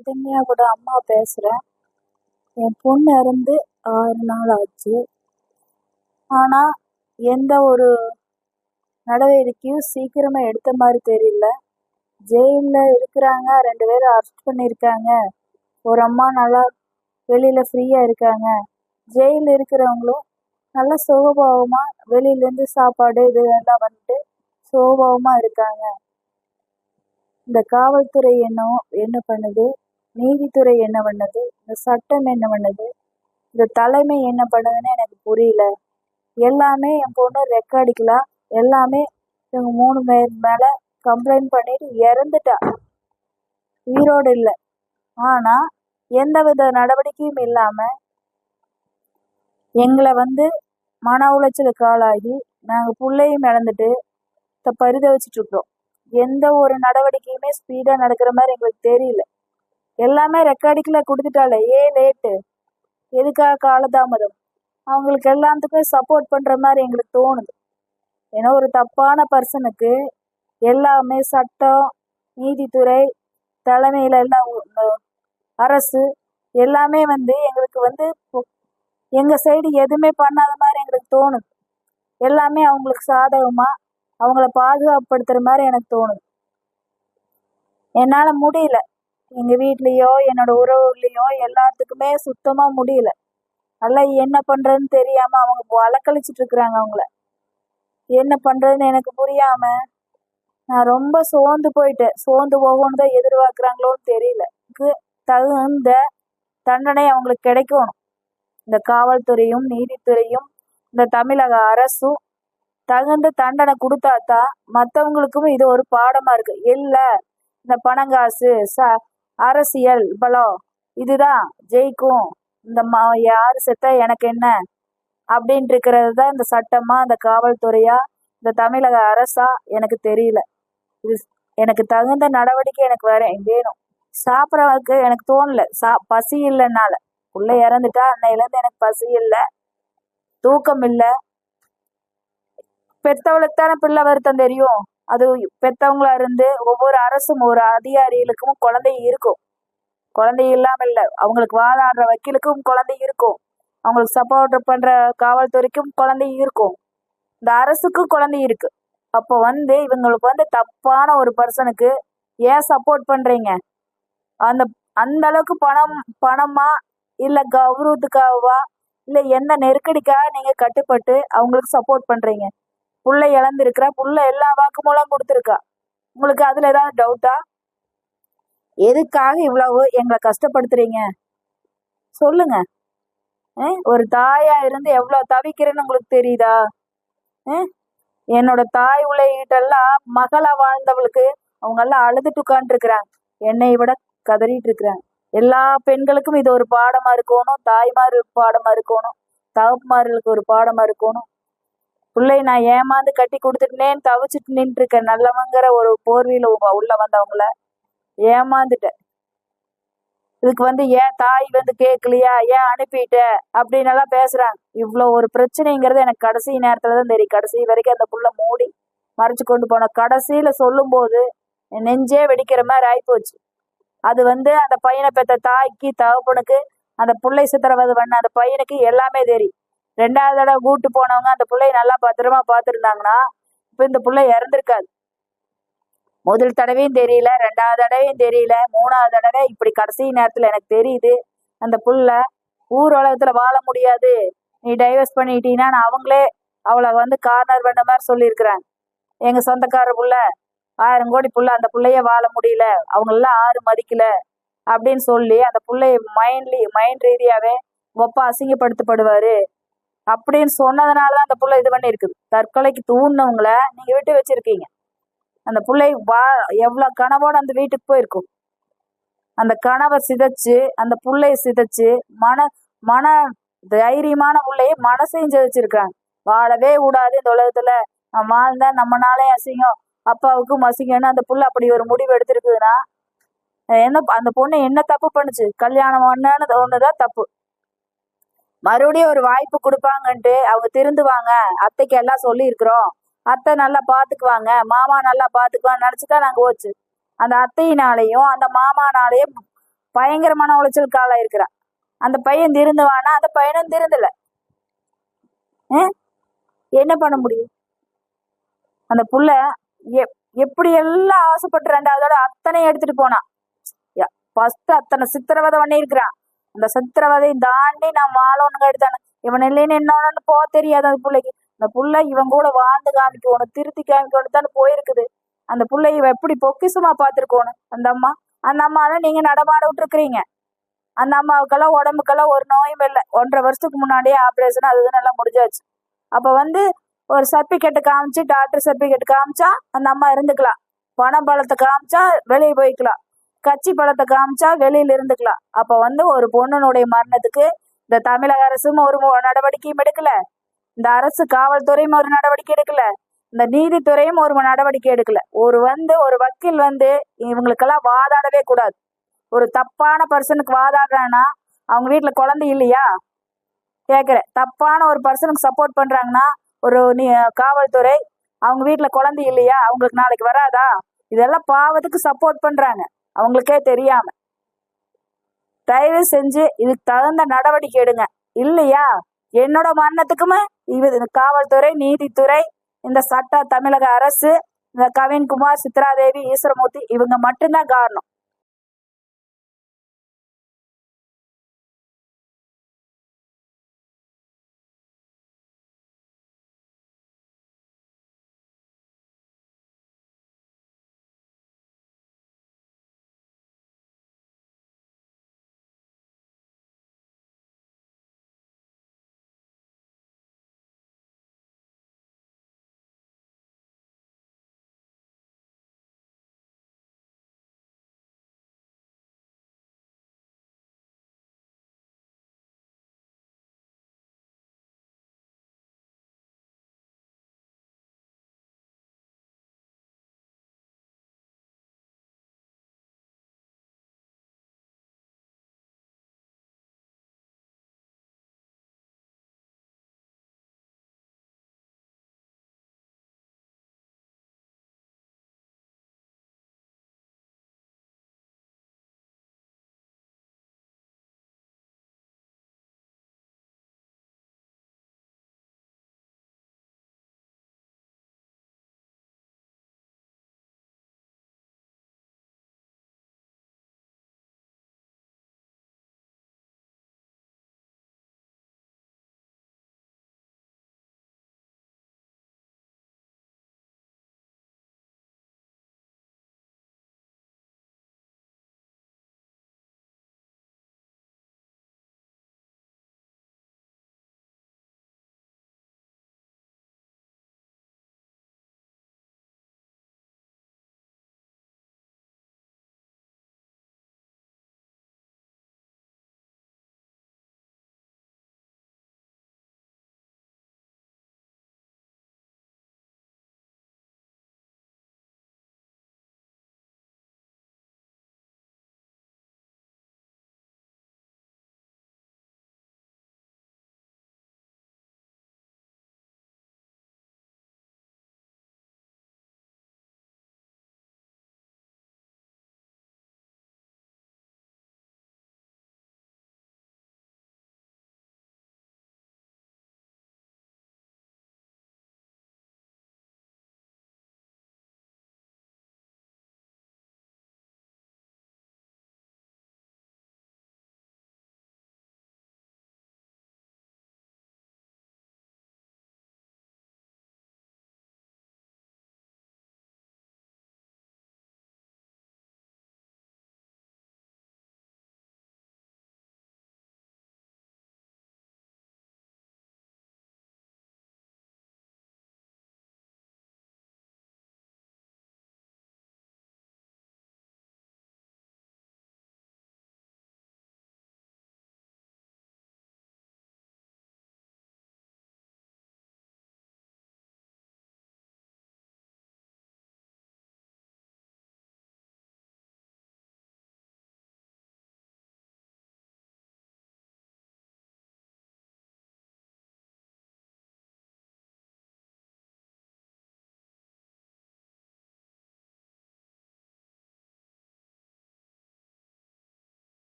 இதன்யாவோட அம்மா பேசுகிறேன் என் பொண்ணு இறந்து ஆறு நாள் ஆச்சு. ஆனால் எந்த ஒரு நடவடிக்கையும் சீக்கிரமாக எடுத்த மாதிரி தெரியல. ஜெயிலில் இருக்கிறாங்க ரெண்டு பேரும் அரெஸ்ட் பண்ணியிருக்காங்க. ஒரு அம்மா நல்லா வெளியில் ஃப்ரீயாக இருக்காங்க. ஜெயிலில் இருக்கிறவங்களும் நல்லா சுகபாவமாக வெளியிலேருந்து சாப்பாடு இது எல்லாம் வந்துட்டு சுகபாவமாக இருக்காங்க. இந்த காவல்துறை என்ன என்ன பண்ணுது? நீதித்துறை என்ன பண்ணுது? இந்த சட்டம் என்ன பண்ணுது? இந்த தலைமை என்ன பண்ணுதுன்னு எனக்கு புரியல. எல்லாமே என் பொண்ணு ரெக்கார்டிக்கலாம் எல்லாமே இவங்க மூணு பேர் மேலே கம்ப்ளைண்ட் பண்ணிட்டு இறந்துட்டா. உயிரோடு இல்லை. ஆனால் எந்த வித நடவடிக்கையும் இல்லாமல் எங்களை வந்து மன உளைச்சலுக்கு ஆளாகி நாங்கள் பிள்ளையும் இழந்துட்டு த பரிதவிச்சிட்ருக்குறோம் எந்த ஒரு நடவடிக்கையுமே ஸ்பீடாக நடக்கிற மாதிரி எங்களுக்கு தெரியல. எல்லாமே ரெக்கார்டிக்கில் கொடுத்துட்டாலே ஏன் லேட்டு எதுக்காக காலதாமதம்? அவங்களுக்கு எல்லாத்துக்குமே சப்போர்ட் பண்ணுற மாதிரி எங்களுக்கு தோணுது. ஏன்னா ஒரு தப்பான பர்சனுக்கு எல்லாமே சட்டம் நீதித்துறை தலைமையில் எல்லாம் அரசு எல்லாமே வந்து எங்களுக்கு வந்து எங்கள் சைடு எதுவுமே பண்ணாத மாதிரி எங்களுக்கு தோணுது. எல்லாமே அவங்களுக்கு சாதகமாக அவங்கள பாதுகாப்படுத்துகிற மாதிரி எனக்கு தோணுது. என்னால் முடியல. எங்கள் வீட்லேயோ என்னோட உறவுகளையோ எல்லாத்துக்குமே சுத்தமாக முடியல. நல்லா என்ன பண்ணுறதுன்னு தெரியாமல் அவங்க அலக்கழிச்சிட்டு இருக்கிறாங்க அவங்கள. என்ன பண்ணுறதுன்னு எனக்கு புரியாமல் நான் ரொம்ப சோர்ந்து போயிட்டேன். சோர்ந்து போகணும்னு தான் எதிர்பார்க்குறாங்களோன்னு தெரியல. தகுந்த தண்டனை அவங்களுக்கு கிடைக்கணும். இந்த காவல்துறையும் நீதித்துறையும் இந்த தமிழக அரசும் தகுந்த தண்டனை கொடுத்தாத்தான் மற்றவங்களுக்கும் இது ஒரு பாடமாக இருக்குது இல்லை இந்த பணங்காசு ச அரசியல் பலம் இதுதான் ஜெயிக்கும். இந்த மா யார் செத்தா எனக்கு என்ன? அப்படின்ட்டு இருக்கிறது தான் இந்த சட்டமா இந்த காவல்துறையா இந்த தமிழக அரசா எனக்கு தெரியல. இது எனக்கு தகுந்த நடவடிக்கை எனக்கு வேற வேணும். சாப்பிட்றவருக்கு எனக்கு தோணல. சா பசி இல்லைனால உள்ள இறந்துட்டா அன்னையிலேருந்து எனக்கு பசி இல்லை. தூக்கம் இல்லை. பெத்தவளுக்கு தானே பிள்ளை வருத்தம் தெரியும். அது பெத்தவங்களா இருந்து ஒவ்வொரு அரசும் ஒரு அதிகாரிகளுக்கும் குழந்தை இருக்கும். குழந்தை இல்லாமல் இல்லை அவங்களுக்கு வாதாடுற வக்கீலுக்கும் குழந்தை இருக்கும். அவங்களுக்கு சப்போர்ட் பண்ற காவல்துறைக்கும் குழந்தை இருக்கும். இந்த அரசுக்கும் குழந்தை இருக்கு. அப்போ வந்து இவங்களுக்கு வந்து தப்பான ஒரு பர்சனுக்கு ஏன் சப்போர்ட் பண்றீங்க? அந்த அந்த அளவுக்கு பணம் பணமா? இல்லை கௌரவத்துக்காகவா? இல்லை எந்த நெருக்கடிக்காக நீங்க கட்டுப்பட்டு அவங்களுக்கு சப்போர்ட் பண்றீங்க? புள்ள இழந்திருக்கிறா புள்ள எல்லா வாக்குமூலம் கொடுத்துருக்கா. உங்களுக்கு அதுல ஏதாவது டவுட்டா எதுக்காக இவ்வளவு எங்களை கஷ்டப்படுத்துறீங்க? சொல்லுங்க. ஒரு தாயா இருந்து எவ்வளவு தவிக்கிறேன்னு உங்களுக்கு தெரியுதா? என்னோட தாய் உலகிட்டெல்லாம் மகளா வாழ்ந்தவளுக்கு அவங்க எல்லாம் அழுதுட்டு உட்காந்துருக்குறாங்க என்னை விட கதறிட்டு இருக்கிறாங்க. எல்லா பெண்களுக்கும் இது ஒரு பாடமா இருக்கணும் தாய்மார்களுக்கு பாடமா இருக்கணும் தகப்புமார்களுக்கு ஒரு பாடமா இருக்கணும். பிள்ளை நான் ஏமாந்து கட்டி கொடுத்துட்டேன்னு தவிச்சிட்டு நின்று இருக்க நல்லவங்கிற ஒரு போர்வையில உள்ள வந்தவங்கள ஏமாந்துட்டேன். இதுக்கு வந்து ஏன் தாய் வந்து கேட்கலையா ஏன் அனுப்பிட்ட? அப்படின்னு எல்லாம் பேசுறாங்க. இவ்வளோ ஒரு பிரச்சனைங்கிறது எனக்கு கடைசி நேரத்துல தான் தெரியும். கடைசி வரைக்கும் அந்த புள்ள மூடி மறைச்சு கொண்டு போன கடைசியில சொல்லும் போது நெஞ்சே வெடிக்கிற மாதிரி ஆயிப்போச்சு. அது வந்து அந்த பையனை பெற்ற தாய்க்கு தகப்பனுக்கு அந்த பிள்ளை சித்திரவதை பண்ண அந்த பையனுக்கு எல்லாமே தெரியும். ரெண்டாவது தடவை கூட்டு போனவங்க அந்த பிள்ளைய நல்லா பத்திரமா பார்த்துருந்தாங்கன்னா இப்போ இந்த பிள்ளை இறந்துருக்காது. முதல் தடவையும் தெரியல ரெண்டாவது தடவையும் தெரியல மூணாவது தடவை இப்படி கடைசி நேரத்தில் எனக்கு தெரியுது அந்த புள்ள ஊர் உலகத்தில் வாழ முடியாது. நீ டைவர்ஸ் பண்ணிட்டீங்கன்னா நான் அவங்களே அவளை வந்து கார்னர் பண்ண மாதிரி சொல்லியிருக்கிறாங்க. எங்கள் சொந்தக்கார புள்ள ஆயிரம் கோடி புள்ள அந்த பிள்ளைய வாழ முடியல அவங்களெல்லாம் ஆறு மதிக்கல அப்படின்னு சொல்லி அந்த பிள்ளைய மைண்ட்லி மைண்ட் ரீதியாகவே ஒப்பா அசிங்கப்படுத்தப்படுவார். அப்படின்னு சொன்னதுனால தான் அந்த புள்ள இது பண்ணி இருக்குது தற்கொலைக்கு தூண்டினவங்கள நீங்கள் விட்டு வச்சிருக்கீங்க. அந்த பிள்ளை வா எவ்வளோ கனவோடு அந்த வீட்டுக்கு போயிருக்கும். அந்த கனவை சிதைச்சு அந்த புள்ளைய சிதைச்சு மன மன தைரியமான பிள்ளைய மனசையும் சிதைச்சிருக்காங்க வாழவே கூடாது இந்த உலகத்துல. வாழ்ந்தா நம்மனாலே அசிங்கம். அப்பாவுக்கும் அசிங்கம்னு அந்த புள்ள அப்படி ஒரு முடிவு எடுத்திருக்குதுன்னா என்ன அந்த பொண்ணு என்ன தப்பு பண்ணுச்சு? கல்யாணம் ஒன்னு ஒண்ணுதான் தப்பு. மறுபடியும் ஒரு வாய்ப்பு கொடுப்பாங்கன்ட்டு அவங்க திருந்துவாங்க. அத்தைக்கு எல்லாம் சொல்லி இருக்கிறோம் அத்தை நல்லா பார்த்துக்குவாங்க மாமா நல்லா பார்த்துக்குவான்னு நினைச்சுதான் நாங்க நாங்கள் போச்சு அந்த அத்தையினாலையும் அந்த மாமானாலையும் பயங்கர மன உளைச்சலுக்கு ஆளாயிருக்கிறான் அந்த பையன் திருந்துவானா? அந்த பையனும் திருந்தல. என்ன பண்ண முடியும்? அந்த புள்ள எப்- எப்படி எல்லாம் ஆசைப்பட்டு ரெண்டாவதோட அத்தனை எடுத்துட்டு போனான் ஃபர்ஸ்ட் அத்தனை சித்திரவதை பண்ணியிருக்கிறான். அந்த சித்திரவதையும் தாண்டி நான் வாழணுங்க எடுத்தானே இவன் இல்லைன்னு என்னன்னு போக தெரியாது அந்த பிள்ளைக்கு. அந்த புள்ள இவன் கூட வாழ்ந்து காமிக்கணும் திருத்தி காமிக்கணும் தானே போயிருக்குது. அந்த புள்ளை இவன் எப்படி பொக்கிஷமா பார்த்துருக்கணும் அந்த அம்மா? அந்த அம்மாலாம் நீங்க நடமாட விட்டுருக்குறீங்க. அந்த அம்மாவுக்கெல்லாம் உடம்புக்கெல்லாம் ஒரு நோயும் இல்லை. ஒன்றரை வருஷத்துக்கு முன்னாடியே ஆப்ரேஷன் அது இதுன்னு எல்லாம் முடிஞ்சாச்சு. அப்போ வந்து ஒரு சர்டிஃபிகேட்டை காமிச்சு டாக்டர் சர்டிஃபிகேட் காமிச்சா அந்த அம்மா இருந்துக்கலாம். பணம் பலத்தை காமிச்சா வெளியே போய்க்கலாம். கட்சி பலத்தை காமிச்சா வெளியில இருந்துக்கலாம். அப்ப வந்து ஒரு பொண்ணுனுடைய மரணத்துக்கு இந்த தமிழக அரசும் ஒரு நடவடிக்கையும் எடுக்கல. இந்த அரசு காவல்துறையும் ஒரு நடவடிக்கை எடுக்கல. இந்த நீதித்துறையும் ஒரு நடவடிக்கை எடுக்கல. ஒரு வந்து ஒரு வக்கீல் வந்து இவங்களுக்கெல்லாம் வாதாடவே கூடாது. ஒரு தப்பான பர்சனுக்கு வாதாடுறாங்கன்னா அவங்க வீட்டுல குழந்தை இல்லையா? கேக்குறேன். தப்பான ஒரு பர்சனுக்கு சப்போர்ட் பண்றாங்கன்னா ஒரு நீ காவல்துறை அவங்க வீட்டுல குழந்தை இல்லையா? அவங்களுக்கு நாளைக்கு வராதா? இதெல்லாம் பாவத்துக்கு சப்போர்ட் பண்றாங்க. அவங்களுக்கே தெரியாம. தயவு செஞ்சு இதுக்கு தகுந்த நடவடிக்கை எடுங்க. இல்லையா? என்னோட மரணத்துக்குமே இது காவல்துறை நீதித்துறை இந்த சட்ட தமிழக அரசு இந்த கவின்குமார் சித்ராதேவி ஈஸ்வரமூர்த்தி இவங்க மட்டும்தான் காரணம்.